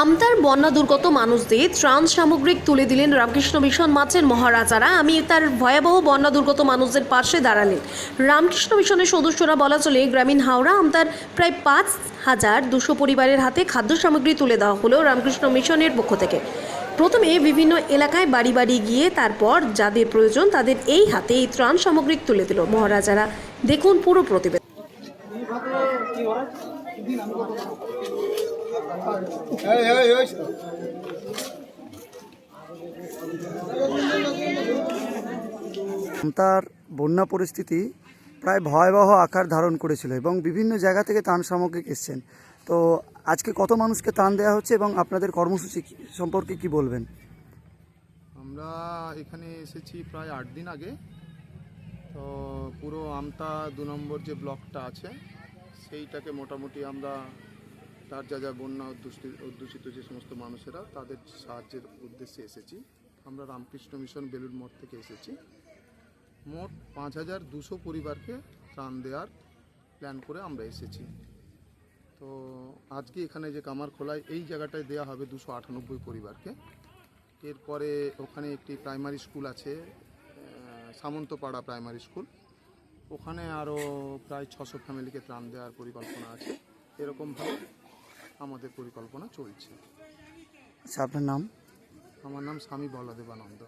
আমতার বন্যা দুর্গত মানুষদের ত্রাণ সামগ্রিক তুলে দিলেন রামকৃষ্ণ মিশন মাছের মহারাজারা। আমি তার ভয়াবহ বন্যা দুর্গত মানুষদের পাশে দাঁড়ালেন রামকৃষ্ণ মিশনের সদস্যরা বলা চলে, গ্রামীণ হাওড়া আমতার প্রায় পাঁচ হাজার দুশো পরিবারের হাতে খাদ্য সামগ্রী তুলে দেওয়া হলো রামকৃষ্ণ মিশনের পক্ষ থেকে। প্রথমে বিভিন্ন এলাকায় বাড়ি বাড়ি গিয়ে তারপর যাদের প্রয়োজন তাদের এই হাতে এই ত্রাণ সামগ্রিক তুলে দিল মহারাজারা। দেখুন পুরো প্রতিবেদন। তার বন্যা পরিস্থিতি প্রায় ভয়াবহ আকার ধারণ করেছিল এবং বিভিন্ন জায়গা থেকে ত্রাণ সামগ্রী এসছেন। তো আজকে কত মানুষকে ত্রাণ দেওয়া হচ্ছে এবং আপনাদের কর্মসূচি সম্পর্কে কি বলবেন? আমরা এখানে এসেছি প্রায় আট দিন আগে। তো পুরো আমতা দু নম্বর যে ব্লকটা আছে সেইটাকে মোটামুটি আমরা তার যা যা বন্যা অধ্যুষিত যে সমস্ত মানুষেরা, তাদের সাহায্যের উদ্দেশ্যে এসেছি। আমরা রামকৃষ্ণ মিশন বেলুর মঠ থেকে এসেছি। মোট পাঁচ হাজার দুশো পরিবারকে ত্রাণ দেওয়ার প্ল্যান করে আমরা এসেছি। তো আজকে এখানে যে কামার খোলায়, এই জায়গাটায় দেওয়া হবে দুশো আটানব্বই পরিবারকে। এরপরে ওখানে একটি প্রাইমারি স্কুল আছে সামন্তপাড়া প্রাইমারি স্কুল ওখানে আরও প্রায় ছশো ফ্যামিলিকে ত্রাণ দেওয়ার পরিকল্পনা আছে। এরকমভাবে আমাদের পরিকল্পনা চলছে। আচ্ছা আপনার নাম? আমার নাম স্বামী বলদেবানন্দ